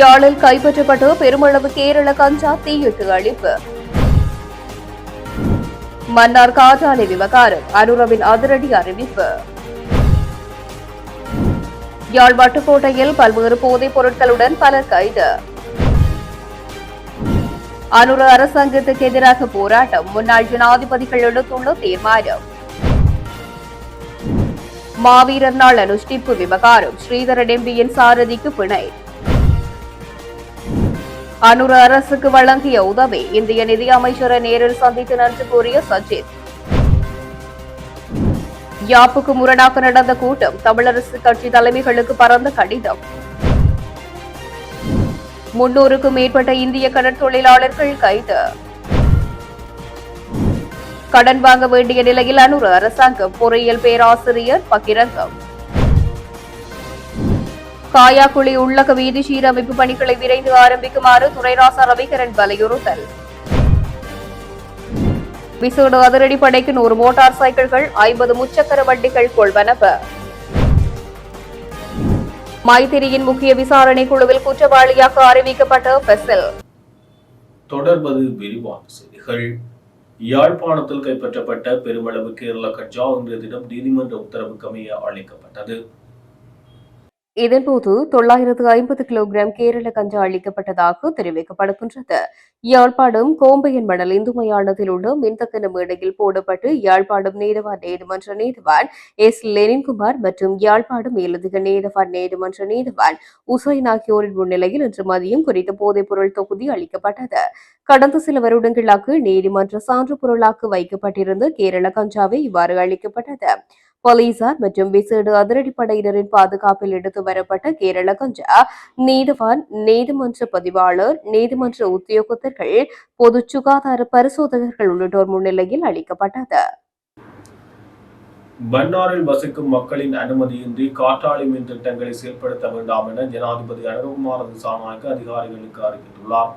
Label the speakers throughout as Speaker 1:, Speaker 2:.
Speaker 1: யாழில் கைப்பற்றப்பட்ட பெருமளவு கேரள கஞ்சா தீயிட்டு அழிப்பு. மன்னார் காற்றாலை விவகாரம் அனுரவின் அதிரடி அறிவிப்பு. யாழ் வட்டுக்கோட்டையில் பல்வேறு போதைப் பொருட்களுடன் பலர் கைது. அனுர அரசாங்கத்துக்கு எதிராக போராட்டம் முன்னாள் ஜனாதிபதிகள் எடுத்துள்ள தீர்மானம். மாவீரர் நாள் அனுஷ்டிப்பு விவகாரம் ஸ்ரீதரன் எம்பியின் சாரதிக்கு பிணை. அனுர அரசுக்கு வழங்கிய உதவி இந்திய நிதி அமைச்சரை நேரில் சந்தித்து நன்றி கூறிய சஜித். யாப்புக்கு முரணாக நடந்த கூட்டம் தமிழரசு கட்சி தலைமைகளுக்கு பறந்த கடிதம். முன்னூறுக்கும் மேற்பட்ட இந்திய கடற்தொழிலாளர்கள் கைது. கடன் வாங்க வேண்டிய நிலையில் அனுர அரசாங்கம் பொறியியல் பேராசிரியர் பகிரங்கம். காயாக்குழி உள்ளக வீதி சீரமைப்பு பணிகளை விரைந்து ஆரம்பிக்குமாறு துரைராசா ரவிகரன் வலியுறுத்தல். விசேட அதிரடி படைக்கு நூறு மோட்டார் சைக்கிள்கள் ஐம்பது முச்சக்கர வண்டிகள் கொள்வனவு மைத்திரியின் முக்கிய விசாரணை குழுவில் குற்றவாளியாக அறிவிக்கப்பட்ட பெசல்
Speaker 2: தொடர்வது விரிவான செய்திகள். யாழ்ப்பாணத்தில் கைப்பற்றப்பட்ட பெருமளவு கேரள கஜா இன்றைய தினம் நீதிமன்ற உத்தரவுக்கு அமைய அளிக்கப்பட்டது
Speaker 1: இதன்போது தொள்ளாயிரத்து ஐம்பது கிலோகிராம் கேரள கஞ்சா அளிக்கப்பட்டதாக தெரிவிக்கப்படுகின்றது. யாழ்ப்பாணம் கோம்பையன் மணல் இந்து மயானத்தில் உள்ள மின்தக்கன மேடையில் போடப்பட்டு யாழ்ப்பாணம் நீதவான் நீதிமன்ற நீதிவான் எஸ். லெனின்குமார் மற்றும் யாழ்ப்பாணம் மேலதிக நீதவான் நீதிமன்ற நீதிவான் உசைன் ஆகியோரின் முன்னிலையில் இன்று மதியம் குறித்த போதைப் பொருள் தொகுதி அளிக்கப்பட்டது. கடந்த சில வருடங்களாக நீதிமன்ற சான்று பொருளாக வைக்கப்பட்டிருந்த கேரள கஞ்சாவை இவ்வாறு அளிக்கப்பட்டது. போலீசார் மற்றும் விசேட அதிரடிப்படையினரின் பாதுகாப்பில் எடுத்து வரப்பட்ட கேரள கஞ்சா நீதவான் நீதிமன்ற பதிவாளர் நீதிமன்ற உத்தியோகத்தர்கள் பொது சுகாதார பரிசோதகர்கள் உள்ளிட்டோர் முன்னிலையில் அளிக்கப்பட்டது.
Speaker 2: பன்னாரில் வசிக்கும் மக்களின் அனுமதியின்றி காற்றாலை மின் திட்டங்களை செயல்படுத்த வேண்டாம் என ஜனாதிபதி அனுகுமார திசாநாயக்க அதிகாரிகளுக்கு அறிவித்துள்ளார்.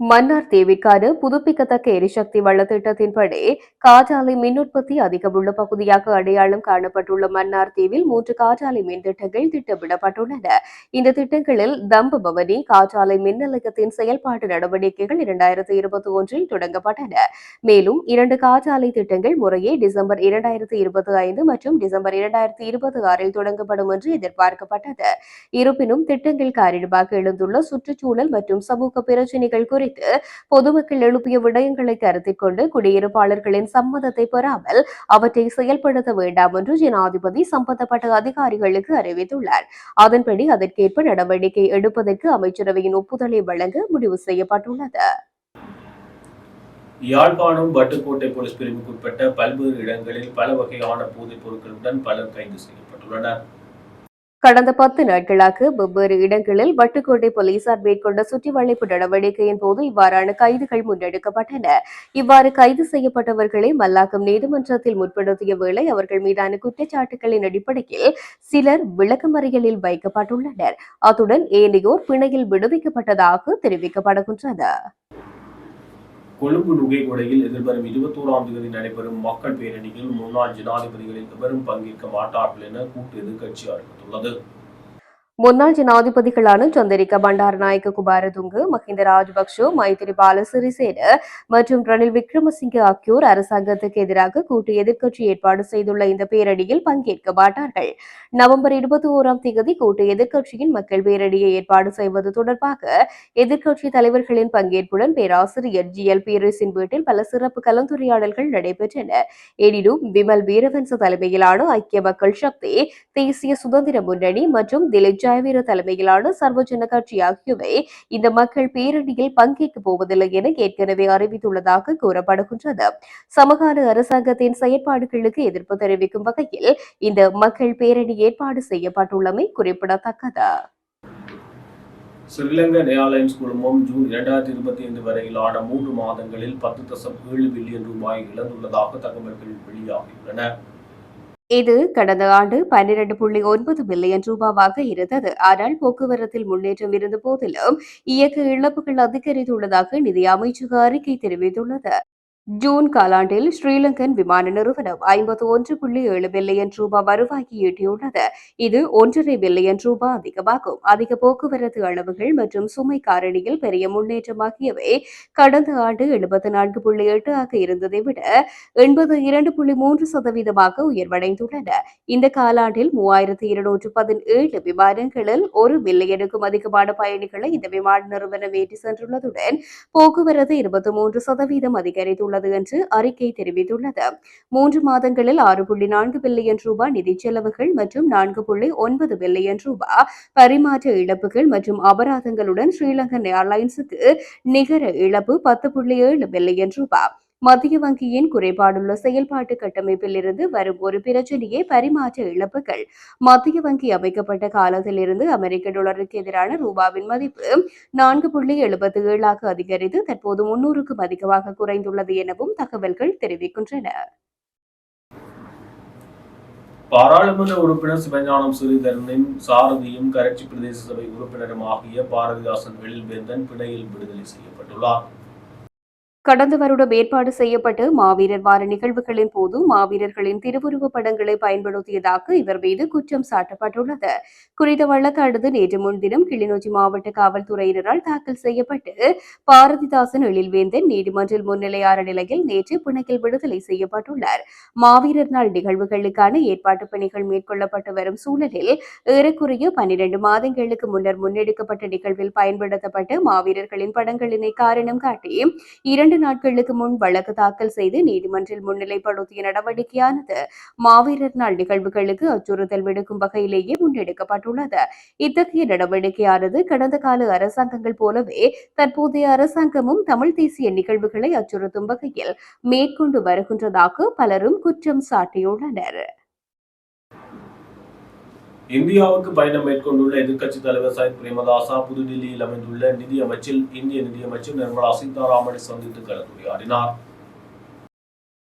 Speaker 1: மன்னார் தீவிற்கான புதுப்பிக்கத்தக்க எரிசக்தி வள திட்டத்தின்படி காற்றாலை மின் உற்பத்தி அதிகமுள்ள பகுதியாக அடையாளம் காணப்பட்டுள்ள மன்னார் தீவில் மூன்று காற்றாலை மின் திட்டங்கள் திட்டமிடப்பட்டுள்ளன. இந்த திட்டங்களில் தம்ப பவனி காற்றாலை மின் நிலையத்தின் செயல்பாட்டு நடவடிக்கைகள் இரண்டாயிரத்தி இருபத்தி ஒன்றில் தொடங்கப்பட்டன. மேலும் இரண்டு காற்றாலை திட்டங்கள் முறையே டிசம்பர் இரண்டாயிரத்தி இருபத்தி ஐந்து மற்றும் டிசம்பர் இரண்டாயிரத்தி இருபத்தி ஆறில் தொடங்கப்படும் என்று எதிர்பார்க்கப்பட்டது. இருப்பினும் திட்டங்கள் காரணமாக எழுந்துள்ள சுற்றுச்சூழல் மற்றும் சமூக பிரச்சினைகள் குறித்து குறித்து பொதுமக்கள் எழுப்பிய விடயங்களை கருத்தில் கொண்டு குடியிருப்பாளர்களின் சம்மதத்தை பெறாமல் அவற்றை செயல்படுத்த வேண்டாம் என்று ஜனாதிபதி சம்பந்தப்பட்ட அதிகாரிகளுக்கு அறிவித்துள்ளார். அதன்படி அதற்கேற்ப நடவடிக்கை எடுப்பதற்கு அமைச்சரவையின் ஒப்புதலை வழங்க முடிவு செய்யப்பட்டுள்ளது.
Speaker 2: யாழ்ப்பாணம் வட்டுக்கோட்டை போலீஸ் பிரிவுக்குட்பட்ட பல்வேறு இடங்களில் பல வகையான போதைப் பொருட்களுடன் பலர் கைது செய்யப்பட்டுள்ளனர்.
Speaker 1: கடந்த பத்து நாட்களாக வெவ்வேறு இடங்களில் வட்டுக்கோட்டை போலீசார் மேற்கொண்ட சுற்றி வளைப்பு நடவடிக்கையின் போது இவ்வாறான கைதுகள் முன்னெடுக்கப்பட்டன. இவ்வாறு கைது செய்யப்பட்டவர்களை மல்லாக்கம் நீதிமன்றத்தில் முற்படுத்திய வேளை அவர்கள் மீதான குற்றச்சாட்டுகளின் அடிப்படையில் சிலர் விளக்கமறியலில் வைக்கப்பட்டுள்ளனர். அத்துடன் ஏனையோர் பிணையில் விடுவிக்கப்பட்டதாக தெரிவிக்கப்படுகின்றது.
Speaker 2: கொழும்பு நுகைகொடையில் எதிர்வரும் இருபத்தோராம் தேதி நடைபெறும் மக்கள் பேரணியில் முன்னாள் ஜனாதிபதிகளில் எவரும் பங்கேற்க மாட்டார்கள் என கூட்டு எதிர்க்கட்சி அறிவித்துள்ளது.
Speaker 1: முன்னாள் ஜனாதிபதிகளான சந்திரிகா பண்டாரநாயக்க குபாரதுங்கு மஹிந்த ராஜபக்ஷ மைத்திரிபால சிறிசேன மற்றும் ரணில் விக்ரமசிங்கே ஆகியோர் அரசாங்கத்துக்கு எதிராக கூட்டு எதிர்க்கட்சி ஏற்பாடு செய்துள்ள இந்த பேரணியில் பங்கேற்க மாட்டார்கள். நவம்பர் இருபத்தி ஓராம் தேதி கூட்டு எதிர்க்கட்சியின் மக்கள் பேரணியை ஏற்பாடு செய்வது தொடர்பாக எதிர்க்கட்சி தலைவர்களின் பங்கேற்புடன் பேராசிரியர் ஜி. எல். பீரிஸின் வீட்டில் பல சிறப்பு கலந்துரையாடல்கள் நடைபெற்றன. எனினும் விமல் வீரவன்ச தலைமையிலான ஐக்கிய மக்கள் சக்தி தேசிய சுதந்திர முன்னணி மற்றும் திலீப் ஜெயவீர தலைமையிலான சர்வஜன கட்சி ஆகியவை இந்த மக்கள் பேரணியில் பங்கேற்கப் போவதில்லை என ஏற்கனவே அறிவித்துள்ளதாக கூறப்படுகின்றது. சமகால அரசாங்கத்தின் செயற்பாடுகளுக்கு எதிர்ப்பு தெரிவிக்கும் வகையில் இந்த மக்கள் பேரணி ஏற்பாடு செய்யப்பட்டுள்ளமை குறிப்பிடத்தக்கது.
Speaker 2: ஸ்ரீலங்கன் ஏர்லைன்ஸ் குழுமம் ஜூன் இரண்டாயிரத்தி இருபத்தி ஐந்து வரையிலான மூன்று மாதங்களில் பத்து தசம் ஏழு பில்லியன் ரூபாய் இழந்துள்ளதாக தகவல்கள் வெளியாகியுள்ளன.
Speaker 1: இது கடந்த ஆண்டு பன்னிரண்டு புள்ளி ஒன்பது மில்லியன் ரூபாவாக இருந்தது. ஆனால் போக்குவரத்தில் முன்னேற்றம் இருந்த போதிலும் இயக்க இழப்புகள் அதிகரித்துள்ளதாக நிதி அமைச்சக அறிக்கை தெரிவித்துள்ளது. ஜூன் காலாண்டில் ஸ்ரீலங்கன் விமான நிறுவனம் ஐம்பத்தி ஒன்று புள்ளி ஏழு பில்லியன் ரூபாய் வருவாய் ஈட்டியுள்ளது. இது ஒன்றரை பில்லியன் ரூபாய் அதிகமாகும். அதிக போக்குவரத்து அளவுகள் மற்றும் சுமை காரணியில் பெரிய முன்னேற்றம் ஆகியவை கடந்த ஆண்டு எழுபத்தி நான்கு புள்ளி எட்டு ஆக இருந்ததை விட எண்பது இரண்டு புள்ளி மூன்று சதவீதமாக உயர்வடைந்துள்ளன. இந்த காலாண்டில் மூவாயிரத்தி இருநூற்று பதினேழு விமானங்களில் ஒரு மில்லியனுக்கும் அதிகமான பயணிகளை இந்த விமான நிறுவனம் ஏற்றி சென்றுள்ளதுடன் போக்குவரத்து இருபத்தி மூன்று சதவீதம் அதிகரித்துள்ளது. என்று அறிக்கை தெரிவித்துள்ளது. மூன்று மாதங்களில் ஆறு புள்ளி நான்கு பில்லியன் ரூபாய் நிதி செலவுகள் மற்றும் நான்கு புள்ளி ஒன்பது பில்லியன் ரூபாய் பரிமாற்ற இழப்புகள் மற்றும் அபராதங்களுடன் ஸ்ரீலங்கன் ஏர்லைன்ஸுக்கு நிகர இழப்பு பத்து புள்ளி ஏழு பில்லியன் ரூபாய். மத்திய வங்கியின் குறைபாடுள்ள செயல்பாட்டு கட்டமைப்பில் இருந்து வரும் ஒரு பிரச்சனையே பரிமாற்ற இழப்புகள். மத்திய வங்கி அமைக்கப்பட்ட காலத்திலிருந்து அமெரிக்க டாலருக்கு எதிரான ரூபாவின் மதிப்பு நான்கு புள்ளி எழுபத்தி ஏழாக அதிகரித்து தற்போது முன்னூறுக்கும் அதிகமாக குறைந்துள்ளது எனவும் தகவல்கள் தெரிவிக்கின்றன.
Speaker 2: பாராளுமன்ற உறுப்பினர் சிவஞானம் ஸ்ரீதரனின் சாரதியும் கரைச்சி பிரதேச சபை உறுப்பினரும் ஆகிய பாரதிதாசன் வெளிவேந்தன் பிணையில் விடுதலை செய்யப்பட்டுள்ளார்.
Speaker 1: கடந்த வருடம் ஏற்பாடு செய்யப்பட்ட மாவீரர் வார நிகழ்வுகளின் போது மாவீரர்களின் திருவுருவப் படங்களை பயன்படுத்தியதாக இவர் மீது குற்றம் சாட்டப்பட்டுள்ளது. குறித்த வழக்கானது நேற்று முன்தினம் கிளிநொச்சி மாவட்ட காவல்துறையினரால் தாக்கல் செய்யப்பட்டு பாரதிதாசன் எழில்வேந்தன் நீதிமன்றில் முன்னிலையான நிலையில் நேற்று பிணையில் விடுதலை செய்யப்பட்டுள்ளார். மாவீரர் நாள் நிகழ்வுகளுக்கான ஏற்பாட்டு பணிகள் மேற்கொள்ளப்பட்டு வரும் சூழலில் ஏறக்குறைய பன்னிரண்டு மாதங்களுக்கு முன்னர் முன்னெடுக்கப்பட்ட நிகழ்வில் பயன்படுத்தப்பட்ட மாவீரர்களின் படங்களினை காரணம் காட்டி இரண்டு நாட்களுக்கு முன் வழக்கு தாக்கல் செய்து நீதிமன்றில் முன்னிலைப்படுத்திய நடவடிக்கையானது மாவீரர் நாள் நிகழ்வுகளுக்கு அச்சுறுத்தல் விடுக்கும் வகையிலேயே முன்னெடுக்கப்பட்டுள்ளது. இத்தகைய நடவடிக்கையானது கடந்த கால அரசாங்கங்கள் போலவே தற்போதைய அரசாங்கமும் தமிழ் தேசிய நிகழ்வுகளை அச்சுறுத்தும் வகையில் மேற்கொண்டு வருகின்றதாக பலரும் குற்றம் சாட்டியுள்ளனர்.
Speaker 2: இந்தியாவுக்கு பயணம் மேற்கொண்டுள்ள எதிர்க்கட்சித் தலைவர் சயத் பிரேமதாசா புதுடில்லியில் அமைந்துள்ள நிதி இந்திய நிதியமைச்சர் நிர்மலா சீதாராமனை சந்தித்து கலந்துரையாடினார்.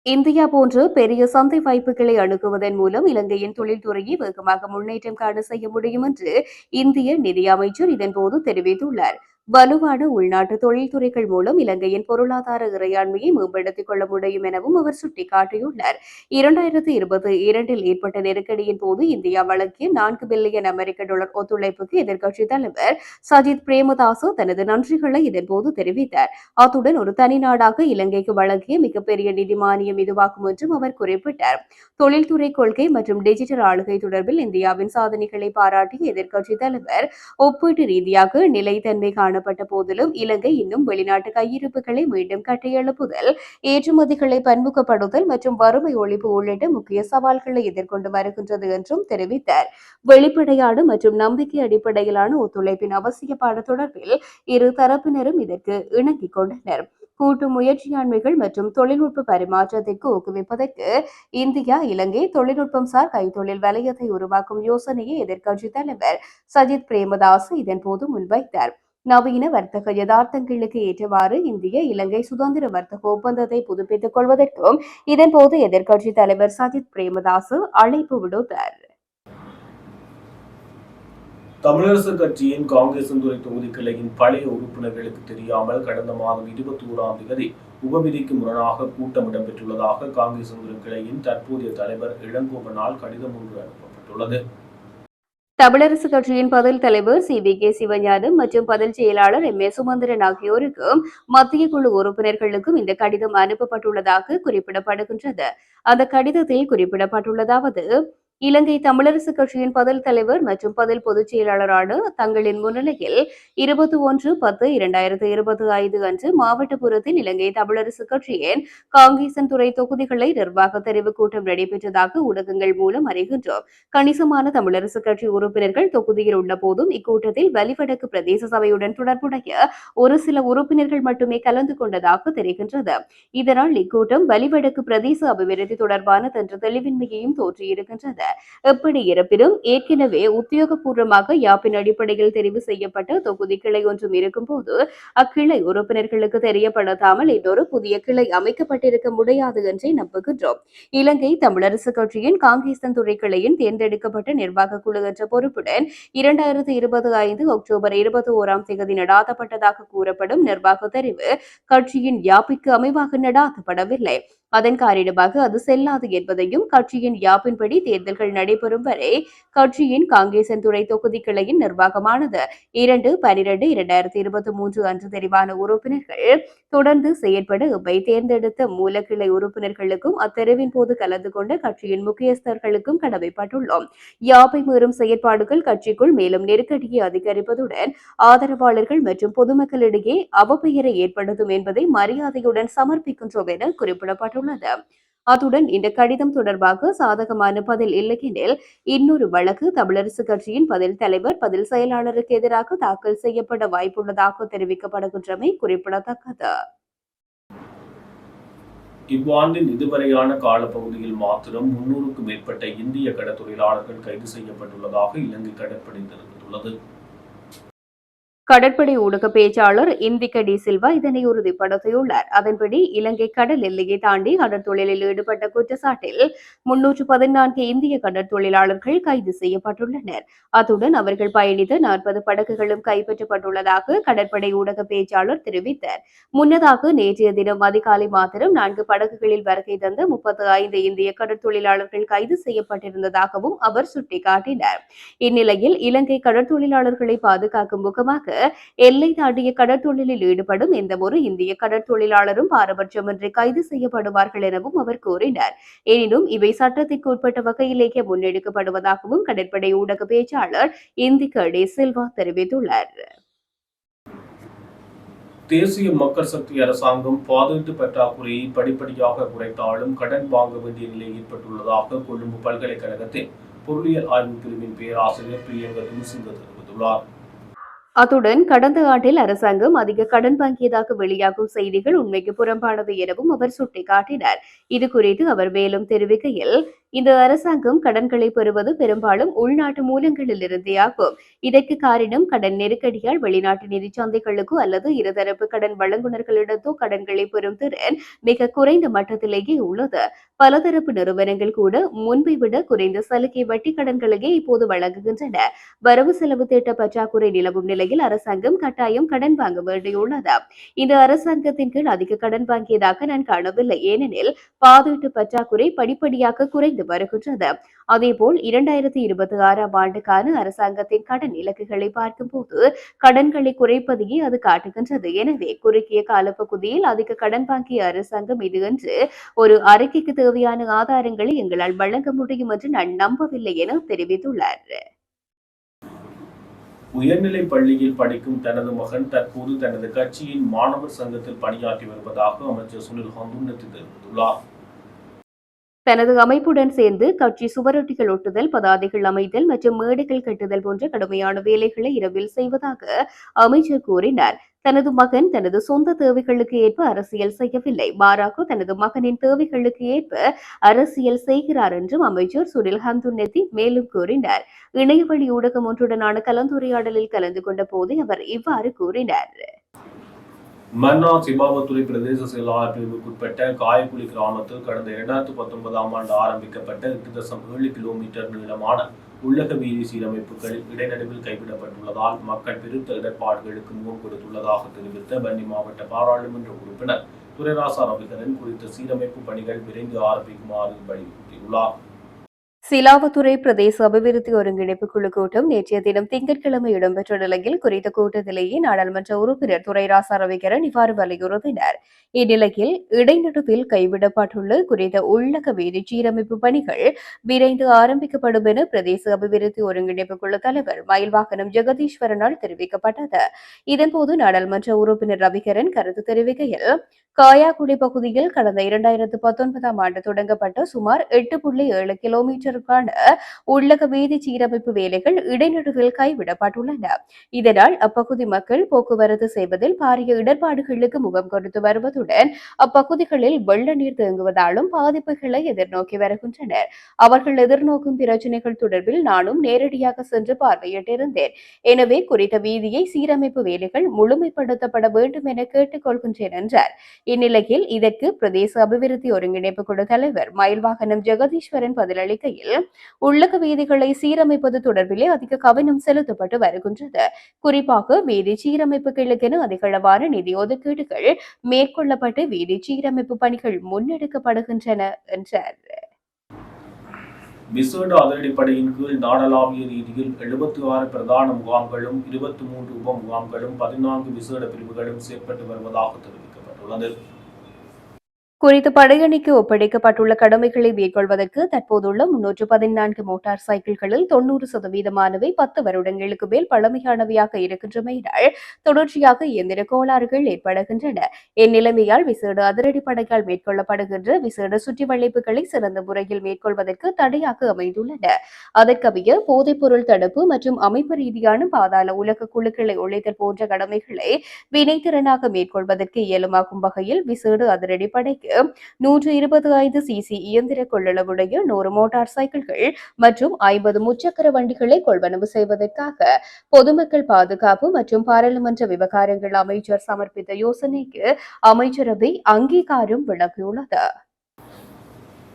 Speaker 1: இந்தியா போன்ற பெரிய சந்தை வாய்ப்புகளை அணுகுவதன் மூலம் இலங்கையின் தொழில்துறையை வேகமாக முன்னேற்றம் காண செய்ய முடியும் என்று இந்திய நிதியமைச்சர் இதன்போது தெரிவித்துள்ளார். வலுவான உள்நாட்டு தொழில்துறைகள் மூலம் இலங்கையின் பொருளாதார இறையாண்மையை மேம்படுத்திக் கொள்ள முடியும் எனவும் அவர் சுட்டிக்காட்டியுள்ளார். இரண்டாயிரத்தி இருபத்தி இரண்டில் ஏற்பட்ட நெருக்கடியின் போது இந்தியா வழங்கிய நான்கு பில்லியன் அமெரிக்க டாலர் ஒத்துழைப்புக்கு எதிர்க்கட்சி தலைவர் சஜித் பிரேமதாசு தனது நன்றிகளை இதன்போது தெரிவித்தார். அத்துடன் ஒரு தனி நாடாக இலங்கைக்கு வழங்கிய மிகப்பெரிய நிதி மானியம் இதுவாகும் என்றும் அவர் குறிப்பிட்டார். தொழில்துறை கொள்கை மற்றும் டிஜிட்டல் ஆளுகை தொடர்பில் இந்தியாவின் சாதனைகளை பாராட்டிய எதிர்க்கட்சி தலைவர் ஒப்பீட்டு ரீதியாக நிலைத்தன்மை காணப்பட்ட போதிலும் இலங்கை இன்னும் வெளிநாட்டு கையிருப்புகளை மீண்டும் கட்டியெழுப்புதல் ஏற்றுமதிகளை பன்முகப்படுதல் மற்றும் வறுமை ஒழிப்பு உள்ளிட்ட முக்கிய சவால்களை எதிர்கொண்டு வருகின்றது என்றும் தெரிவித்தார். வெளிப்படையான மற்றும் நம்பிக்கை அடிப்படையிலான ஒத்துழைப்பின் அவசியப்பாடு தொடர்பில் இரு தரப்பினரும் இதற்கு இணங்கிக் கொண்டனர். கூட்டு முயற்சியாண்மைகள் மற்றும் தொழில்நுட்ப பரிமாற்றத்திற்கு ஊக்குவிப்பதற்கு இந்தியா இலங்கை தொழில்நுட்பம் சார் கைத்தொழில் வலயத்தை உருவாக்கும் யோசனையை எதிர்க்கட்சித் தலைவர் சஜித் பிரேமதாஸ் இதன்போது முன்வைத்தார். நவீன வர்த்தக யதார்த்தங்களுக்கு ஏற்றவாறு இந்திய இலங்கை சுதந்திர வர்த்தக ஒப்பந்தத்தை புதுப்பித்துக் கொள்வதற்கும் இதன்போது எதிர்க்கட்சித் தலைவர் சஜித் பிரேமதாசு அழைப்பு விடுத்தார்.
Speaker 2: தமிழரசு கட்சியின் காங்கிரசுந்துறை தொகுதி கிளையின் பழைய உறுப்பினர்களுக்கு தெரியாமல் கடந்த மாதம் இருபத்தி ஓராம் தேதி உபவிதிக்கு முரணாக கூட்டம் இடம்பெற்றுள்ளதாக காங்கிரசுந்துறை கிளையின் தற்போதைய தலைவர் இளங்கோவனால் கடிதம் ஒன்று அனுப்பப்பட்டுள்ளது.
Speaker 1: தமிழரசு கட்சியின் பதில் தலைவர் சி. வி. கே. சிவஞானம் மற்றும் பதில் செயலாளர் எம். ஏ. சுமந்திரன் ஆகியோருக்கும் மத்திய குழு உறுப்பினர்களுக்கும் இந்த கடிதம் அனுப்பப்பட்டுள்ளதாக குறிப்பிடப்படுகின்றது. அந்த கடிதத்தில் குறிப்பிடப்பட்டுள்ளதாவது இலங்கை தமிழரசு கட்சியின் பதில் தலைவர் மற்றும் பதில் பொதுச் செயலாளரான தங்களின் முன்னிலையில் இருபத்தி ஒன்று பத்து இரண்டாயிரத்து இருபத்தி ஐந்து அன்று மாவட்டபுரத்தில் இலங்கை தமிழரசு கட்சியின் காங்கேசன் துறை தொகுதிகளை நிர்வாக தெரிவு கூட்டம் நடைபெற்றதாக ஊடகங்கள் மூலம் அறிகின்றோம். கணிசமான தமிழரசு கட்சி உறுப்பினர்கள் தொகுதியில் உள்ள போதும் இக்கூட்டத்தில் வலிவடக்கு பிரதேச சபையுடன் தொடர்புடைய ஒரு சில உறுப்பினர்கள் மட்டுமே கலந்து கொண்டதாக தெரிகின்றது. இதனால் இக்கூட்டம் வலிவடக்கு பிரதேச அபிவிருத்தி தொடர்பான தன்ற தெளிவின்மையையும் தோற்றியிருக்கின்றது. எப்படி இருப்பினும் ஏற்கனவே உத்தியோகபூர்வமாக யாப்பின் அடிப்படையில் தெரிவு செய்யப்பட்ட தொகுதி கிளை ஒன்றும் இருக்கும்போது அக்கிளை உறுப்பினர்களுக்கு தெரியப்படுத்தாமல் இன்னொரு புதிய கிளை அமைக்கப்பட்டிருக்க முடியாது என்றே நம்புகின்றோம். இலங்கை தமிழரசு கட்சியின் காங்கேசன் துறை கிளையின் தேர்ந்தெடுக்கப்பட்ட நிர்வாக குழு என்ற பொறுப்புடன் இரண்டாயிரத்தி இருபது ஐந்து அக்டோபர் இருபத்தி ஓராம் தேதி நடாத்தப்பட்டதாக கூறப்படும் நிர்வாக தெரிவு கட்சியின் யாப்பிற்கு அமைவாக நடாத்தப்படவில்லை. அதன் காரணமாக அது செல்லாது என்பதையும் கட்சியின் யாப்பின்படி தேர்தல்கள் நடைபெறும் வரை கட்சியின் காங்கேசன் துறை தொகுதி கிளையின் நிர்வாகமானது இரண்டு பனிரெண்டு இரண்டாயிரத்தி இருபத்தி மூன்று அன்று தெரிவான உறுப்பினர்கள் தொடர்ந்து செயற்பட இவை தேர்ந்தெடுத்த மூலக்கிளை உறுப்பினர்களுக்கும் அத்தெருவின் போது கலந்து கொண்ட கட்சியின் முக்கியஸ்தர்களுக்கும் கடமைப்பட்டுள்ளோம். யாப்பை மீறும் செயற்பாடுகள் கட்சிக்குள் மேலும் நெருக்கடியை அதிகரிப்பதுடன் ஆதரவாளர்கள் மற்றும் பொதுமக்களிடையே அவப்பெயரை ஏற்படுத்தும் என்பதை மரியாதையுடன் சமர்ப்பிக்கின்றோம் என குறிப்பிடப்பட்டுள்ளது. அத்துடன் இந்த கடிதம் தொடர்பாக சாதகமான பதில் இல்லையெனில் இன்னொரு வழக்கு தமிழரசு கட்சியின் பதில் தலைவர் பதில் செயலாளருக்கு எதிராக தாக்கல் செய்யப்பட வாய்ப்புள்ளதாக தெரிவிக்கப்படுகின்றமை குறிப்பிடத்தக்கது.
Speaker 2: இவ்வாண்டின் இதுவரையான காலப்பகுதியில் மாத்திரம் முன்னூறுக்கும் மேற்பட்ட இந்திய கடற்தொழிலாளர்கள் கைது செய்யப்பட்டுள்ளதாக இலங்கை கடற்படை தெரிவித்துள்ளது.
Speaker 1: கடற்படை ஊடக பேச்சாளர் இந்திக டி சில்வா இதனை உறுதிப்படுத்தியுள்ளார். அதன்படி இலங்கை கடல் எல்லையை தாண்டி கடற்தொழிலில் ஈடுபட்ட குற்றச்சாட்டில் முன்னூற்று பதினான்கு இந்திய கடற்தொழிலாளர்கள் கைது செய்யப்பட்டுள்ளனர். அத்துடன் அவர்கள் பயணித்த நாற்பது படகுகளும் கைப்பற்றப்பட்டுள்ளதாக கடற்படை ஊடக பேச்சாளர் தெரிவித்தார். முன்னதாக நேற்றைய தினம் அதிகாலை மாத்திரம் நான்கு படகுகளில் வருகை தந்த முப்பத்தி ஐந்து இந்திய கடற்தொழிலாளர்கள் கைது செய்யப்பட்டிருந்ததாகவும் அவர் சுட்டிக்காட்டினார். இந்நிலையில் இலங்கை கடற்தொழிலாளர்களை பாதுகாக்கும் முகமாக எல்லை தாண்டிய கடற்தொழிலில் ஈடுபடும் எந்த ஒரு இந்திய கடற்தொழிலாளரும் பாரபட்சமின்றி கைது செய்யப்படுவார்கள் எனவும் அவர் கூறினார். எனினும் இவை சட்டத்திற்கு உட்பட்ட வகையிலேயே முன்னெடுக்கப்படுவதாகவும் கடற்படை ஊடக பேச்சாளர் இந்திக டே சில்வா தெரிவித்துள்ளார்.
Speaker 2: தேசிய மக்கள் சக்தி அரசாங்கம் பாதுகாப்பு பற்றாக்குறையை படிப்படியாக குறைத்தாலும் கடன் வாங்க வேண்டிய நிலை ஏற்பட்டுள்ளதாக கொழும்பு பல்கலைக்கழகத்தின் பொருளியல் ஆய்வு பிரிவின் பேராசிரியர் பிரியங்க துன்சிங்க தெரிவித்துள்ளார்.
Speaker 1: அத்துடன் கடந்த ஆண்டில் அரசாங்கம் அதிக கடன் வாங்கியதாக வெளியாகும் செய்திகள் உண்மைக்கு புறம்பானது எனவும் அவர் சுட்டிக்காட்டினார். இது குறித்து அவர் மேலும் தெரிவிக்கையில் இந்த அரசாங்கம் கடன்களை பெறுவது பெரும்பாலும் உள்நாட்டு மூலங்களில் இருந்தே ஆகும். இதற்கு காரணம் கடன் நெருக்கடியால் வெளிநாட்டு நிதி சந்தைகளுக்கோ அல்லது இருதரப்பு கடன் வழங்குநர்களிடத்தோ கடன்களை பெறும் திறன் மிக குறைந்த மட்டத்திலேயே உள்ளது. பலதரப்பு நிறுவனங்கள் கூட முன்பை விட குறைந்த சலுகை வட்டி கடன்களையே இப்போது வழங்குகின்றன. வரவு செலவு திட்ட பற்றாக்குறை நிலவும் நிலையில் அரசாங்கம் கட்டாயம் கடன் வாங்க வேண்டியுள்ளது. இந்த அரசாங்கத்தின் கீழ் அதிக கடன் வாங்கியதாக நான் காணவில்லை. ஏனெனில் பாதீட்டு பற்றாக்குறை படிப்படியாக குறை குறைந்து வருகின்றது. அதேபோல் இரண்டாயிரத்தி இருபத்தி ஆறாம் ஆண்டுக்கான அரசாங்கத்தின் கடன் இலக்குகளை பார்க்கும்போது கடன்களை குறைப்பதையே அது காட்டுகின்றது. எனவே குறுகிய காலப்பகுதியில் அதிக கடன் வாங்கிய அரசாங்கம் இது என்று ஒரு அறிக்கைக்கு தேவையான ஆதாரங்களை எங்களால் வழங்க முடியும் என்று நான் நம்பவில்லை என தெரிவித்துள்ளார்.
Speaker 2: உயர்நிலை பள்ளியில் படிக்கும் தனது மகன் தற்போது தனது கட்சியின் மாணவர் சங்கத்தில் பணியாற்றி வருவதாக அமைச்சர் சுனில் ஹந்துன்னத்து தெரிவித்துள்ளார்.
Speaker 1: தனது அமைப்புடன் சேர்ந்து கட்சி சுவரொட்டிகள் ஒட்டுதல் பதாதைகள் அமைத்தல் மற்றும் மேடைகள் கட்டுதல் போன்ற கடுமையான வேலைகளை இரவில் செய்வதாக அமைச்சர் கூறினார். தனது மகன் தனது சொந்த தேவைகளுக்கு ஏற்ப அரசியல் செய்யவில்லை. மாறாக தனது மகனின் தேவைகளுக்கு ஏற்ப அரசியல் செய்கிறார் என்றும் அமைச்சர் சுனில் ஹந்துநெத்தி மேலும் கூறினார். இணையவழி ஊடகம் ஒன்றுடனான கலந்துரையாடலில் கலந்து கொண்ட போது அவர் இவ்வாறு கூறினார்.
Speaker 2: மன்னா சிபாவத்துறை பிரதேச செயலாளர் பிரிவுக்குட்பட்ட காயக்குழி கிராமத்தில் கடந்த இரண்டாயிரத்தி பத்தொன்பதாம் ஆண்டு ஆரம்பிக்கப்பட்ட எட்டு தசம் ஏழு கிலோமீட்டர் நீளமான உள்ளக வீதி சீரமைப்புகள் இடைநடுவில் கைவிடப்பட்டுள்ளதால் மக்கள் பெருத்த இடர்பாடுகளுக்கு முகம் கொடுத்துள்ளதாக தெரிவித்த வன்னி மாவட்ட பாராளுமன்ற உறுப்பினர் துரைராசா ரவிகரன் குறித்த சீரமைப்பு பணிகள் விரைந்து ஆரம்பிக்குமாறு வலியுறுத்தியுள்ளார்.
Speaker 1: சிலாவத்துறை பிரதேச அபிவிருத்தி ஒருங்கிணைப்பு குழு கூட்டம் நேற்றைய தினம் திங்கட்கிழமை இடம்பெற்ற நிலையில் குறித்த கூட்டத்திலேயே நாடாளுமன்ற உறுப்பினர் துரைராசா ரவிகரன் இவ்வாறு வலியுறுத்தினர். இந்நிலையில் இடைநடுவில் கைவிடப்பட்டுள்ள குறித்த உள்ளக வீதி சீரமைப்பு பணிகள் விரைந்து ஆரம்பிக்கப்படும் என பிரதேச அபிவிருத்தி ஒருங்கிணைப்பு குழு தலைவர் மயில்வாகனம் ஜெகதீஸ்வரனால் தெரிவிக்கப்பட்டது. இதன்போது நாடாளுமன்ற உறுப்பினர் ரவிகரன் கருத்து தெரிவிக்கையில் காயாக்குடி பகுதியில் கடந்த இரண்டாயிரத்து பத்தொன்பதாம் ஆண்டு தொடங்கப்பட்ட சுமார் எட்டு புள்ளி ஏழு கிலோமீட்டருக்கான உள்ளக வீதி சீரமைப்பு வேலைகள் இடைநடுவில் கைவிடப்பட்டுள்ளன. இதனால் அப்பகுதி மக்கள் போக்குவரத்து செய்வதில் பாரிய இடர்பாடுகளுக்கு முகம் கொடுத்து வருவது வருவதுடன் அப்பகுதிகளில் வெள்ள நீர் தேங்குவதாலும் பாதிப்புகளை எதிர்நோக்கி வருகின்றனர். அவர்கள் எதிர்நோக்கும் பிரச்சினைகள் தொடர்பில் நானும் நேரடியாக சென்று பார்வையிட்டிருந்தேன். எனவே குறித்த வீதியை சீரமைப்பு வேலைகள் முழுமைப்படுத்தப்பட வேண்டும் என கேட்டுக்கொள்கின்றேன் என்றார். இந்நிலையில் இதற்கு பிரதேச அபிவிருத்தி ஒருங்கிணைப்பு குழு தலைவர் மயில்வாகனம் ஜெகதீஸ்வரன் பதிலளிக்கையில் உள்ளக வீதிகளை சீரமைப்பது தொடர்பிலே அதிக கவனம் செலுத்தப்பட்டு வருகின்றது. குறிப்பாக வீதி சீரமைப்புகளுக்கென அதிகளவான நிதி ஒதுக்கீடுகள் மேற்கொள்ள மேற்கொள்ளப்பட்டு வீதி சீரமைப்பு பணிகள் முன்னெடுக்கப்படுகின்றன என்றார்.
Speaker 2: விசேட அதிரடிப்படையின் கீழ் நாடளாவிய ரீதியில் எழுபத்தி ஆறு பிரதான முகாம்களும் இருபத்தி மூன்று உப முகாம்களும் பதினான்கு விசேட பிரிவுகளும் செயற்பட்டு வருவதாக தெரிவிக்கப்பட்டுள்ளது.
Speaker 1: குறித்து படையணிக்கு ஒப்படைக்கப்பட்டுள்ள கடமைகளை மேற்கொள்வதற்கு தற்போதுள்ள முன்னூற்று பதினான்கு மோட்டார் சைக்கிள்களில் தொன்னூறு சதவீதமானவை பத்து வருடங்களுக்கு மேல் பழமையானவையாக இருக்கின்றமையினால் தொடர்ச்சியாக இயந்திர கோளாறுகள் ஏற்படுகின்றன. இந்நிலைமையால் விசேட அதிரடிப்படையால் மேற்கொள்ளப்படுகின்ற விசேட சுற்றி வளைப்புகளை சிறந்த முறையில் மேற்கொள்வதற்கு தடையாக அமைந்துள்ளன. அதற்கமைய போதைப்பொருள் தடுப்பு மற்றும் அமைப்பு ரீதியான பாதாள உலக குழுக்களை ஒழித்தல் போன்ற கடமைகளை வினைத்திறனாக மேற்கொள்வதற்கு இயலுமாகும் வகையில் விசேட அதிரடிப்படைக்கு நூற்று இருபது ஐந்து சிசி இயந்திர கொள்ளளவுடைய நூறு மோட்டார் சைக்கிள்கள் மற்றும் ஐம்பது முச்சக்கர வண்டிகளை கொள்வனவு செய்வதற்காக பொதுமக்கள் பாதுகாப்பு மற்றும் பாராளுமன்ற விவகாரங்கள் அமைச்சர் சமர்ப்பித்த யோசனைக்கு அமைச்சரவை அங்கீகாரம் வழங்கியுள்ளது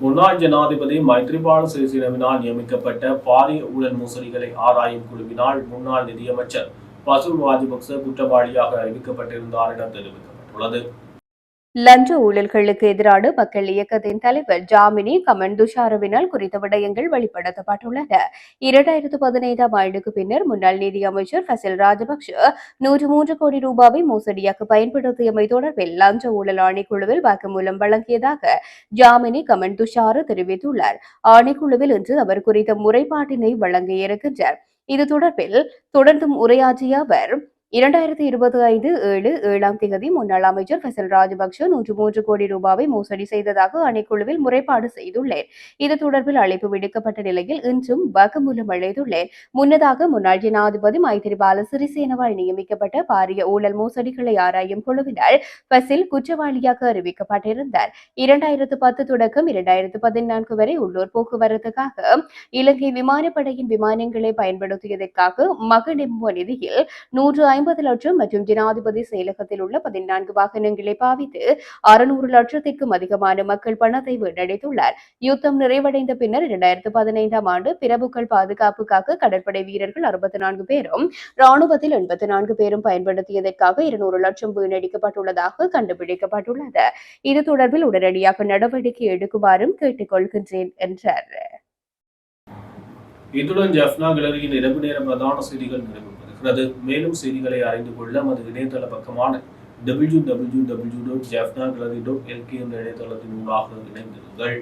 Speaker 2: முன்னாள் ஜனாதிபதி மைத்ரிபால சிறிசேனவினால் நியமிக்கப்பட்ட பாரிய ஊழல் மோசடிகளை ஆராயும் குழுவினால் முன்னாள் நிதியமைச்சர் பசுல் ராஜபக்ச குற்றவாளியாக அறிவிக்கப்பட்டிருந்தார் என தெரிவிக்கப்பட்டுள்ளது.
Speaker 1: லஞ்ச ஊழல்களுக்கு எதிரான மக்கள் இயக்கத்தின் தலைவர் ஜாமினி கமன் துஷாரவினால் குறித்த விடயங்கள் வெளிப்படுத்தப்பட்டுள்ளன. இரண்டாயிரத்து பதினைந்தாம் ஆண்டுக்கு பின்னர் முன்னாள் நிதியமைச்சர் ஃபசில் ராஜபக்ஷ நூற்று மூன்று கோடி ரூபாவை மோசடியாக பயன்படுத்தியமை தொடர்பில் லஞ்ச ஊழல் ஆணைக்குழுவில் வாக்குமூலம் வழங்கியதாக ஜாமினி கமன் துஷார தெரிவித்துள்ளார். ஆணைக்குழுவில் இன்று அவர் குறித்த முறைப்பாட்டினை வழங்கியிருக்கின்றார் இது தொடர்பில் தொடர்ந்தும் உரையாற்றிய அவர் இரண்டாயிரத்தி இருபத்தி ஐந்து ஏழு ஏழாம் தேதி முன்னாள் அமைச்சர் ஃபசல் ராஜபக்ஷ நூற்று மூன்று கோடி ரூபாவை மோசடி செய்ததாக அணைக்குழுவில் முறைப்பாடு செய்துள்ளேன். இது தொடர்பில் அழைப்பு விடுக்கப்பட்ட நிலையில் இன்றும் வாக்குமூலம் அளித்துள்ளேன் முன்னதாக முன்னாள் ஜனாதிபதி மைத்திரிபால சிறிசேனவால் நியமிக்கப்பட்ட பாரிய ஊழல் மோசடிகளை ஆராயும் குழுவினர் ஃபசில் குற்றவாளியாக அறிவிக்கப்பட்டிருந்தார். இரண்டாயிரத்து பத்து தொடக்கம் இரண்டாயிரத்து பதினான்கு வரை உள்ளூர் போக்குவரத்துக்காக இலங்கை விமானப்படையின் விமானங்களை பயன்படுத்தியதற்காக மகனெம்போ நிதியில் நூற்று ஐம்பது லட்சம் மற்றும் ஜனாதிபதி செயலகத்தில் உள்ள பதினான்கு வாகனங்களை பாவித்து அறுநூறு லட்சத்திற்கும் அதிகமான மக்கள் பணத்தை வீணடித்துள்ளார். யுத்தம் நிறைவடைந்த பின்னர் இரண்டாயிரத்து பதினைந்தாம் ஆண்டு பிரபுக்கள் பாதுகாப்புக்காக கடற்படை வீரர்கள் அறுபத்தி நான்கு பேரும் ராணுவத்தில் எண்பத்தி நான்கு பேரும் பயன்படுத்தியதற்காக இருநூறு லட்சம் வீணடிக்கப்பட்டுள்ளதாக கண்டுபிடிக்கப்பட்டுள்ளது. இது தொடர்பில் உடனடியாக நடவடிக்கை எடுக்குமாறும் கேட்டுக்கொள்கின்றேன் என்றார்.
Speaker 2: இத்துடன் ஜஃப்னா கிளரியின் இரவு நேர பிரதான செய்திகள் நிறைவு இருக்கிறது மேலும் செய்திகளை அறிந்து கொள்ள நமது இணையதள பக்கமான W W W dot Jaffna gallery dot LK என்ற இணையதளத்தின் ஊடாக இணைந்திருங்கள்.